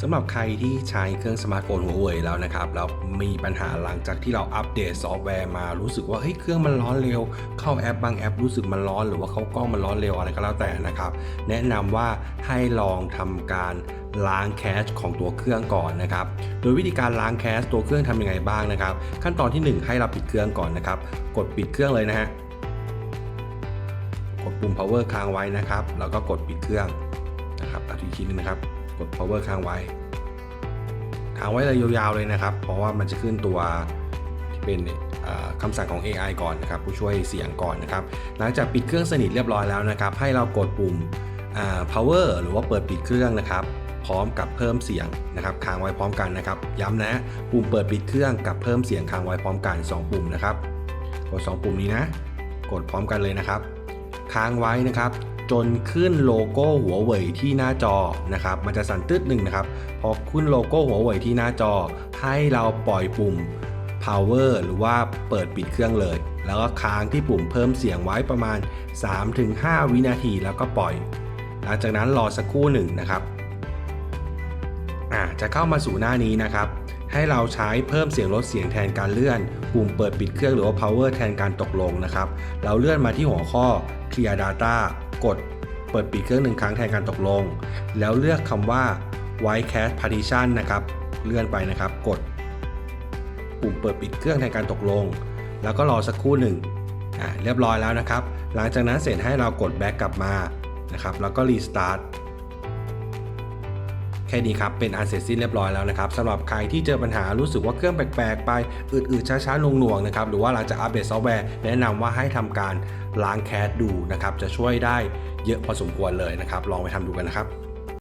สำหรับใครที่ใช้เครื่องสมาร์ทโฟนหัวเว่ยแล้วนะครับแล้วมีปัญหาหลังจากที่เราอัปเดตซอฟต์แวร์มารู้สึกว่าเฮ้ยเครื่องมันร้อนเร็ว เข้าแอปบางแอปรู้สึกมันร้อน หรือว่าเข้ากล้องมันร้อนเร็วอะไรก็แล้วแต่นะครับ แนะนำว่าให้ลองทำการล้างแคชของตัวเครื่องก่อนนะครับ โดยวิธีการล้างแคชตัวเครื่องทำยังไงบ้างนะครับ ขั้นตอนที่หนึ่งให้เราปิดเครื่องก่อนนะครับ กดปิดเครื่องเลยนะฮะกดปุ่ม power ค้างไว้นะครับแล้วก็กดปิดเครื่องนะครับอีกทีนึงนะครับ กด power ค้างไว้ค้างไว้เลยยาวๆเลยนะครับ เพราะว่ามันจะขึ้นตัวที่เป็นคำสั่งของ AI ก่อนนะครับ ผู้ช่วยเสียงก่อนนะครับ หลังจากปิดเครื่องสนิทเรียบร้อยแล้วนะครับ ให้เรากดปุ่ม power หรือว่าเปิดปิดเครื่องนะครับ พร้อมกับเพิ่มเสียงนะครับค้างไว้พร้อมกันนะครับ ย้ำนะ ปุ่มเปิดปิดเครื่องกับเพิ่มเสียงค้างไว้พร้อมกัน 2 ปุ่มนะครับ กด 2 ปุ่มนี้นะ กดพร้อมกันเลยนะครับ ค้างไว้นะครับ จนขึ้นโลโก้หัวเว่ยที่หน้าจอนะครับมันจะสั่นตึ๊ดหนึ่งนะครับพอขึ้นโลโก้หัวเว่ยที่หน้าจอ ให้เราปล่อยปุ่ม power หรือว่าเปิดปิดเครื่องเลย แล้วก็ค้างที่ปุ่มเพิ่มเสียงไว้ประมาณ 3-5 วินาทีแล้วก็ปล่อย หลังจากนั้นรอสักครู่หนึ่งนะครับจะเข้ามาสู่หน้านี้นะครับ ให้เราใช้เพิ่มเสียงลดเสียงแทนการเลื่อน ปุ่มเปิดปิดเครื่องหรือว่า power แทนการตกลงนะครับ เราเลื่อนมาที่หัวข้อ clear data กดเปิดปิดเครื่องหนึ่งครั้งแทนการตกลง แล้วเลือกคำว่า white cache partition นะครับ เลื่อนไปนะครับ กด ปุ่มเปิดปิดเครื่องแทนการตกลง แล้วก็รอสักครู่หนึ่งอ่าเรียบร้อยแล้วนะครับ หลังจากนั้นเสร็จให้เรากด back กลับมานะครับ แล้วก็ restart ค่นี้ครับ เป็นอันเสร็จสิ้นเรียบร้อยแล้วนะครับสำหรับใครที่เจอปัญหารู้สึกว่าเครื่องแปลกๆไปอืดๆช้าๆหน่วงๆนะครับหรือว่าหลังจากอัปเดตซอฟต์แวร์แนะนำว่าให้ทำการล้างแคสดูนะครับจะช่วยได้เยอะพอสมควรเลยนะครับลองไปทำดูกันนะครับ